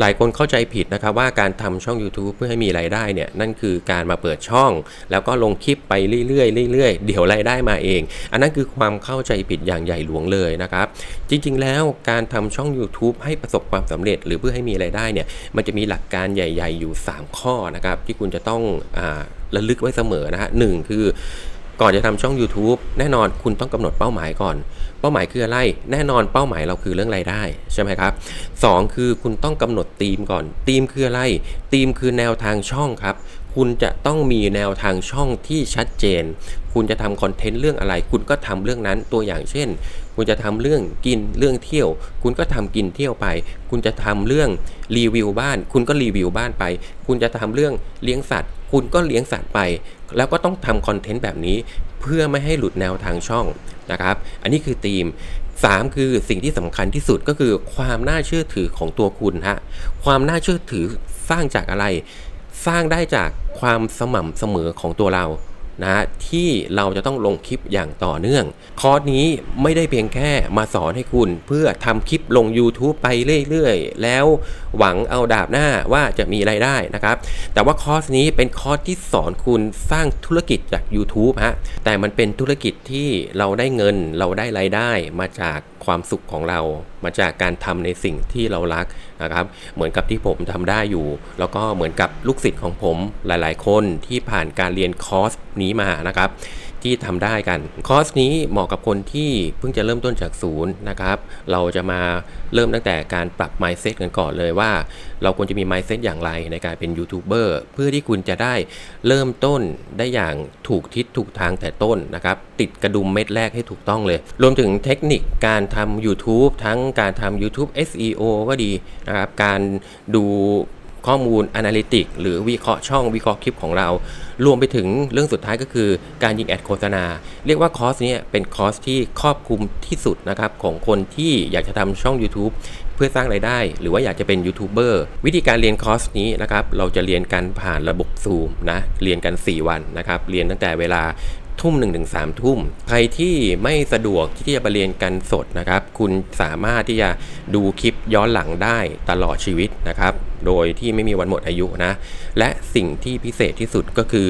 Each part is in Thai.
หลายคนเข้าใจผิดนะครับว่าการทำช่อง YouTube เพื่อให้มีรายได้เนี่ยนั่นคือการมาเปิดช่อง แล้วก็ลงคลิปไปเรื่อยๆเรื่อยๆเดี๋ยวรายได้มาเอง อันนั้นคือความเข้าใจผิดอย่างใหญ่หลวงเลยนะครับ จริงๆ แล้วการทำช่อง YouTube ให้ประสบความสำเร็จ หรือเพื่อให้มีรายได้เนี่ยมันจะมีหลักการใหญ่ ๆ อยู่ 3 ข้อนะครับที่คุณจะต้องอระลึกไว้เสมอนะฮะหนึ่งคือ ก่อนจะทำช่อง YouTube แน่นอนคุณต้องกำหนดเป้าหมายก่อน เป้าหมายคืออะไร แน่นอนเป้าหมายเราคือเรื่องรายได้ใช่ไหมครับสองคือคุณต้องกำหนดธีมก่อนธีมคืออะไรธีมคือแนวทางช่องครับ คุณจะต้องมีแนวทางช่องที่ชัดเจน คุณจะทำคอนเทนต์เรื่องอะไร คุณก็ทำเรื่องนั้นตัวอย่างเช่น คุณจะทำเรื่องกินเรื่องเที่ยว คุณก็ทำกินเที่ยวไป คุณจะทำเรื่องรีวิวบ้าน คุณก็รีวิวบ้านไป คุณจะทำเรื่องเลี้ยงสัตว์ คุณก็เลี้ยงสัตว์ไป แล้วก็ต้องทำคอนเทนต์แบบนี้ เพื่อไม่ให้หลุดแนวทางช่องนะครับ อันนี้คือธีม3คือสิ่งที่สำคัญที่สุดก็คือความน่าเชื่อถือของตัวคุณฮะความน่าเชื่อถือสร้างจากอะไร สร้างได้จากความสม่ำเสมอของตัวเรานะฮะที่เราจะต้องลงคลิปอย่างต่อเนื่อง คอร์สนี้ไม่ได้เพียงแค่มาสอนให้คุณเพื่อทำคลิปลง YouTube ไปเรื่อยๆ แล้วหวังเอาดาบหน้าว่าจะมีไรายได้นะครับ แต่ว่าคอร์สนี้เป็นคอร์สที่สอนคุณสร้างธุรกิจจาก YouTube ฮะแต่มันเป็นธุรกิจที่เราได้เงินเราได้ไรายได้มาจากความสุขของเรามาจากการทำในสิ่งที่เรารักนะครับ เหมือนกับที่ผมทำได้อยู่ แล้วก็เหมือนกับลูกศิษย์ของผมหลาย ๆ คนที่ผ่านการเรียนคอร์สนี้มานะครับ ที่ทำได้กันคอร์สนี้เหมาะกับคนที่เพิ่งจะเริ่มต้นจากศูนย์นะครับ เราจะมาเริ่มตั้งแต่การปรับ mindset กันก่อนเลยว่า เราควรจะมี mindset อย่างไรในการเป็นยูทูบเบอร์เพื่อที่คุณจะได้เริ่มต้นได้อย่างถูกทิศถูกทางแต่ต้นนะครับ ติดกระดุมเม็ดแรกให้ถูกต้องเลย รวมถึงเทคนิคการทำ YouTube ทั้งการทำ YouTube SEO ก็ดีนะครับการดู ข้อมูล Analytic หรือวิเคราะห์ช่องวิเคราะห์คลิปของเรา รวมไปถึงเรื่องสุดท้ายก็คือการยิงแอดโฆษณา เรียกว่าคอร์สเนี้เป็นคอร์สที่ครอบคลุมที่สุดนะครับของคนที่อยากจะทำช่อง YouTube เพื่อสร้างไรายได้ หรือว่าอยากจะเป็นยูทูบเบอร์วิธีการเรียนคอร์สนี้นะครับเราจะเรียนกันผ่านระบบ Zoom นะเรียนกัน 4 วันนะครับเรียนตั้งแต่เวลาทุ่มหนึ่งถึงสามทุ่ม ใครที่ไม่สะดวกที่จะไปเรียนกันสดนะครับ คุณสามารถที่จะดูคลิปย้อนหลังได้ตลอดชีวิตนะครับ โดยที่ไม่มีวันหมดอายุนะ และสิ่งที่พิเศษที่สุดก็คือ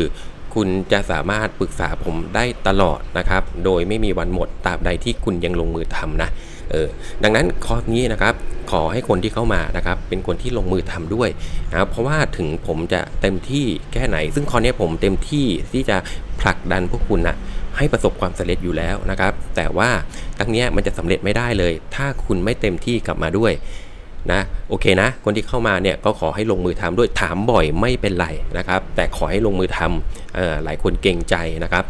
คุณจะสามารถปรึกษาผมได้ตลอดนะครับ โดยไม่มีวันหมดตราบใดที่คุณยังลงมือทำนะเออดังนั้นคอร์สนี้นะครับขอให้คนที่เข้ามานะครับเป็นคนที่ลงมือทำด้วยนะครับเพราะว่าถึงผมจะเต็มที่แค่ไหน ซึ่งคอร์สนี้ผมเต็มที่ที่จะผลักดันพวกคุณนะให้ประสบความสำเร็จอยู่แล้วนะครับ แต่ว่าตั้งนี้มันจะสำเร็จไม่ได้เลย ถ้าคุณไม่เต็มที่กลับมาด้วย นะโอเคนะ คนที่เข้ามาเนี่ยก็ขอให้ลงมือทำด้วยถามบ่อยไม่เป็นไรนะครับ แต่ขอให้ลงมือทำออหลายคนเก่งใจนะครับ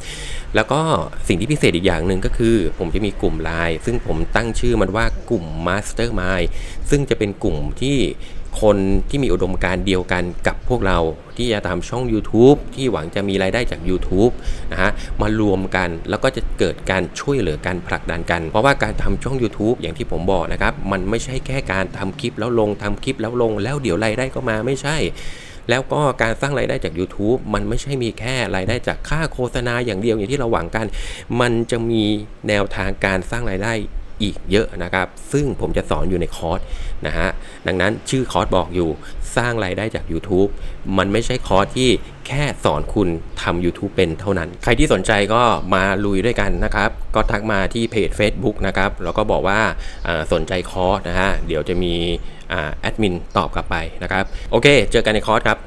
แล้วก็สิ่งที่พิเศษอีกอย่างหนึ่งก็คือ ผมจะมีกลุ่มไลน์ซึ่งผมตั้งชื่อมันว่ากลุ่ม Mastermind ซึ่งจะเป็นกลุ่มที่ คนที่มีอุดมการณ์เดียวกันกับพวกเราที่จะทำช่อง YouTube ที่หวังจะมีรายได้จาก YouTube นะฮะมารวมกันแล้วก็จะเกิดการช่วยเหลือกันผลักดันกัน เพราะว่าการทำช่อง YouTube อย่างที่ผมบอกนะครับ มันไม่ใช่แค่การทำคลิปแล้วลงทำคลิปแล้วลง แล้วเดี๋ยวรายได้ก็มาไม่ใช่แล้วก็การสร้างรายได้จาก YouTube มันไม่ใช่มีแค่รายได้จากค่าโฆษณาอย่างเดียวอย่างที่เราหวังกัน มันจะมีแนวทางการสร้างรายได้ อีกเยอะนะครับ ซึ่งผมจะสอนอยู่ในคอร์สนะฮะ ดังนั้นชื่อคอร์สบอกอยู่สร้างรายได้จาก YouTube มันไม่ใช่คอร์สที่แค่สอนคุณทำ YouTube เป็นเท่านั้น ใครที่สนใจก็มาลุยด้วยกันนะครับ ก็ทักมาที่เพจ Facebook นะครับ แล้วก็บอกว่าสนใจคอร์สนะฮะ เดี๋ยวจะมีแอดมินตอบกลับไปนะครับ โอเค เจอกันในคอร์สครับ